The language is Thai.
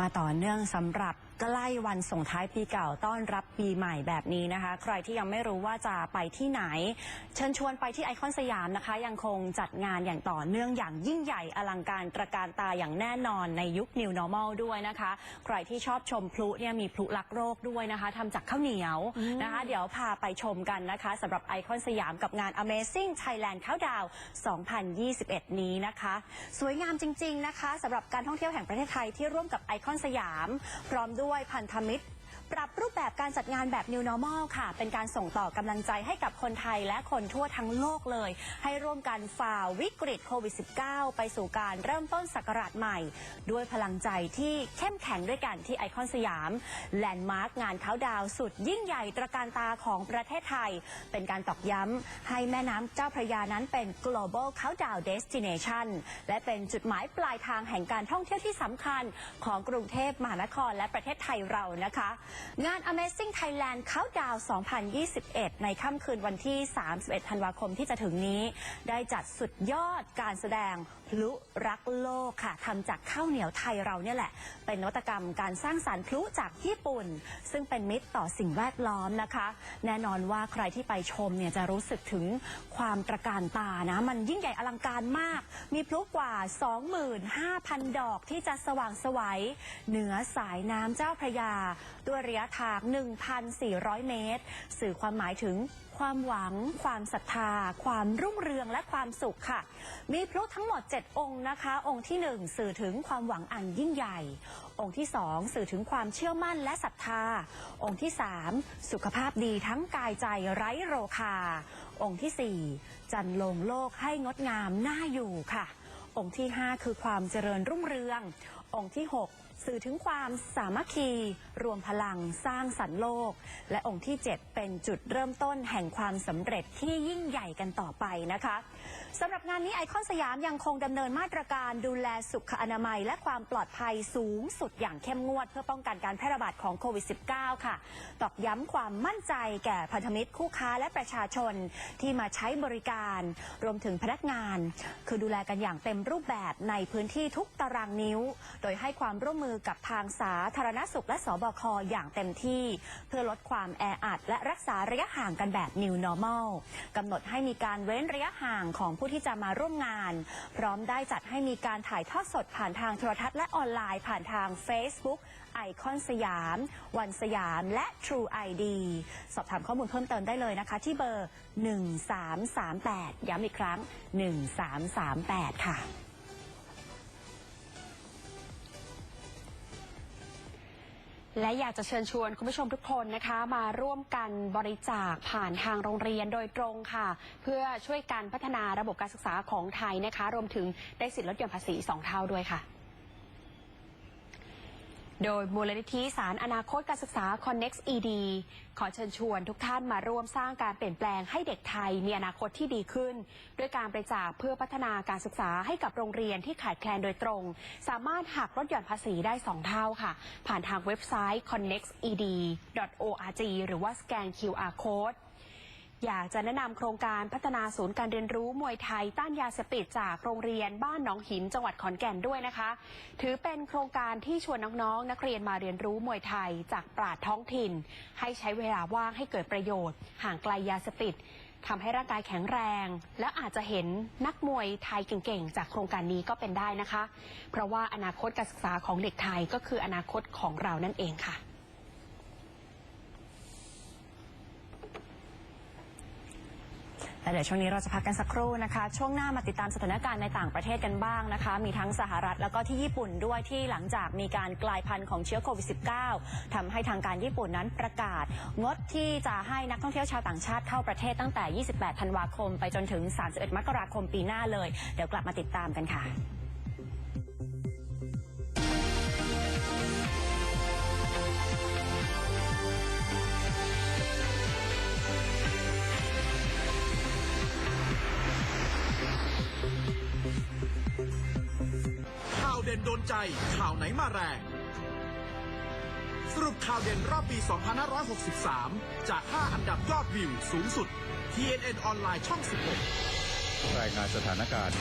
มาต่อเนื่องสำหรับใกล้วันส่งท้ายปีเก่าต้อนรับปีใหม่แบบนี้นะคะ ใครที่ยังไม่รู้ว่าจะไปที่ไหน เชิญชวนไปที่ไอคอนสยามนะคะ ยังคงจัดงานอย่างต่อเนื่องอย่างยิ่งใหญ่อลังการตระการตาอย่างแน่นอนในยุค New Normal ด้วยนะคะ ใครที่ชอบชมพลุเนี่ยมีพลุลักโรคด้วยนะคะทำจากข้าวเหนียวนะคะ เดี๋ยวพาไปชมกันนะคะสำหรับไอคอนสยามกับงาน Amazing Thailand Countdown 2021 นี้นะคะ สวยงามจริง ๆนะคะสำหรับการท่องเที่ยวแห่งประเทศไทยที่ร่วมกับไอคอนสยาม พร้อมด้วยวัยพันธมิตร ปรับรูปแบบการจัดงานแบบ New Normal ค่ะ เป็นการส่งต่อกำลังใจให้กับคนไทยและคนทั่วทั้งโลกเลย ให้ร่วมกันฝ่าวิกฤตโควิด -19 ไปสู่การเริ่มต้นศักราชใหม่ ด้วยพลังใจที่เข้มแข็งด้วยกันที่ไอคอนสยาม แลนด์มาร์กงานเขาดาวสุดยิ่งใหญ่ตระการตาของประเทศไทย เป็นการตอกย้ำให้แม่น้ำเจ้าพระยานั้นเป็น global countdown destination และเป็นจุดหมายปลายทางแห่งการท่องเที่ยวที่สำคัญของกรุงเทพมหานครและประเทศไทยเรานะคะงาน Amazing Thailand Countdown 2021 ในค่ำคืนวันที่ 31 ธันวาคมที่จะถึงนี้ ได้จัดสุดยอดการแสดงพลุรักโลกค่ะทำจากข้าวเหนียวไทยเราเนี่ยแหละ เป็นนวัตกรรมการสร้างสารรค์พลุจากญี่ปุ่น ซึ่งเป็นมิตรต่อสิ่งแวดล้อมนะคะ แน่นอนว่าใครที่ไปชมเนี่ยจะรู้สึกถึงความตระการตานะ มันยิ่งใหญ่อลังการมาก มีพลุกว่า 25,000 ดอกที่จะสว่างสวัยเหนือสายน้ำเจ้าพระยาด้วยระยะทาง 1,400 เมตร สื่อความหมายถึงความหวัง ความศรัทธา ความรุ่งเรืองและความสุขค่ะ มีพลุทั้งหมด 7 องค์นะคะ องค์ที่ 1 สื่อถึงความหวังอันยิ่งใหญ่ องค์ที่ 2 สื่อถึงความเชื่อมั่นและศรัทธา องค์ที่ 3 สุขภาพดีทั้งกายใจไร้โรคา องค์ทีสี่4 จันลงโลกให้งดงามน่าอยู่ค่ะ องค์ที่ 5 คือความเจริญรุ่งเรือง องค์ที่ 6 สื่อถึงความสามัคคี รวมพลังสร้างสรรค์โลก และองค์ที่ 7 เป็นจุดเริ่มต้นแห่งความสำเร็จที่ยิ่งใหญ่กันต่อไปนะคะสำหรับงานนี้ไอคอนสยามยังคงดำเนินมาตรการดูแลสุขอนามัย และความปลอดภัยสูงสุดอย่างเข้มงวด เพื่อป้องกันการแพร่ระบาดของโควิด -19 ค่ะ ตอกย้ำความมั่นใจแก่พันธมิตรคู่ค้าและประชาชนที่มาใช้บริการ รวมถึงพนักงาน คือดูแลกันอย่างเต็มรูปแบบในพื้นที่ทุกตารางนิ้วโดยให้ความร่วมมือกับทางสาธารณสุขและสบคอย่างเต็มที่ เพื่อลดความแออัดและรักษาระยะห่างกันแบบ New Normal กำหนดให้มีการเว้นระยะห่างของผู้ที่จะมาร่วมงาน พร้อมได้จัดให้มีการถ่ายทอดสดผ่านทางโทรทัศน์และออนไลน์ผ่านทาง Facebook ไอคอนสยาม วันสยามและ True ID สอบถามข้อมูลเพิ่มเติมได้เลยนะคะ ที่เบอร์ 1338 ย้ำอีกครั้ง 1338 ค่ะ และอยากจะเชิญชวนคุณผู้ชมทุกคนนะคะ มาร่วมกันบริจาคผ่านทางโรงเรียนโดยตรงค่ะ เพื่อช่วยการพัฒนาระบบการศึกษาของไทยนะคะ รวมถึงได้สิทธิลดหย่อนภาษี2เท่าด้วยค่ะ โดยมูลนิธิสารอนาคตการศึกษา Connex ED ขอเชิญชวนทุกท่านมาร่วมสร้างการเปลี่ยนแปลงให้เด็กไทยมีอนาคตที่ดีขึ้น ด้วยการบริจาคเพื่อพัฒนาการศึกษาให้กับโรงเรียนที่ขาดแคลนโดยตรง สามารถหักลดหย่อนภาษีได้ 2 เท่าค่ะ ผ่านทางเว็บไซต์ connexed.org หรือว่าสแกน QR code อยากจะแนะนำโครงการพัฒนาศูนย์การเรียนรู้มวยไทยต้านยาเสพติดจากโรงเรียนบ้านหนองหินจังหวัดขอนแก่นด้วยนะคะ ถือเป็นโครงการที่ชวนน้องๆนักเรียนมาเรียนรู้มวยไทยจากปราดท้องถิ่น ให้ใช้เวลาว่างให้เกิดประโยชน์ ห่างไกลยาเสพติดทำให้ร่างกายแข็งแรง และอาจจะเห็นนักมวยไทยเก่งๆ จากโครงการนี้ก็เป็นได้นะคะ เพราะว่าอนาคตการศึกษาของเด็กไทยก็คืออนาคตของเรานั่นเองค่ะ และเดี๋ยวช่วงนี้เราจะพักกันสักครู่นะคะ ช่วงหน้ามาติดตามสถานการณ์ในต่างประเทศกันบ้างนะคะ มีทั้งสหรัฐแล้วก็ที่ญี่ปุ่นด้วยที่หลังจากมีการกลายพันธุ์ของเชื้อโควิด -19 ทำให้ทางการญี่ปุ่นนั้นประกาศ งดที่จะให้นักท่องเที่ยวชาวต่างชาติเข้าประเทศตั้งแต่ 28 ธันวาคม ไปจนถึง 31 มกราคมปีหน้าเลย เดี๋ยวกลับมาติดตามกันค่ะ นโดนใจ ข่าวไหนมาแรง สรุปข่าวเด่นรอบปี 2563 จาก 5 อันดับยอดวิวสูงสุด TNN ออนไลน์ช่อง 16 รายงานสถานการณ์